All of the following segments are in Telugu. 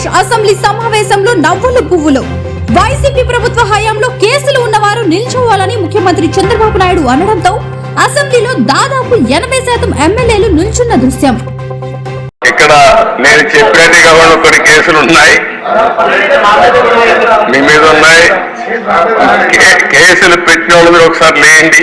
ఆంధ్రప్రదేశ్ అసెంబ్లీ సమావేశంలో నవ్వులు పువ్వులు. వైసీపీ ప్రభుత్వ హయాంలో కేసులు ఉన్నవారు నిల్చోవాలని ముఖ్యమంత్రి చంద్రబాబు నాయుడు అనడంతో అసెంబ్లీలో దాదాపు ఎనభై శాతం ఎమ్మెల్యేలు నిల్చున్న దృశ్యం. ఇక్కడ నేను చెప్పేది కూడా కొన్ని కేసులు ఉన్నాయి. మీ మీద ఉన్నాయి. కేసులు పెట్టిన వాళ్ళు మీరు ఒకసారి లేండి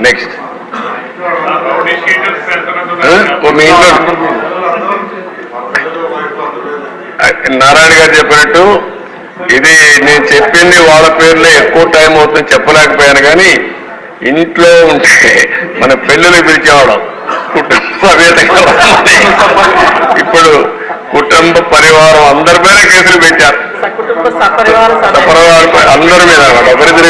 నెక్స్ట్ మీ ఇంట్లో నారాయణ గారు చెప్పినట్టు ఇది నేను చెప్పింది వాళ్ళ పేర్లే ఎక్కువ టైం అవుతుంది చెప్పలేకపోయాను కానీ ఇంట్లో ఉంటే మన పెళ్ళిళ్ళు పిలిచేవాళ్ళం. కుటుంబ. ఇప్పుడు కుటుంబ పరివారం అందరిపైన కేసులు పెట్టారు. సపరివార అందరి మీద ఒకరిద్దరు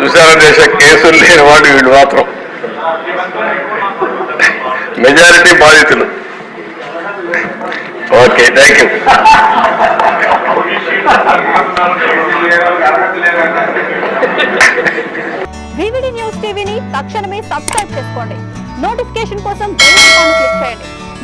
చూసారా దేశ కేసులు లేని వాడు వీళ్ళు మాత్రం. మెజారిటీ బాధితులు. Okay thank you. VVD news టీవీని తక్షణమే సబ్స్క్రైబ్ చేసుకోండి. నోటిఫికేషన్ కోసం క్లిక్ చేయండి.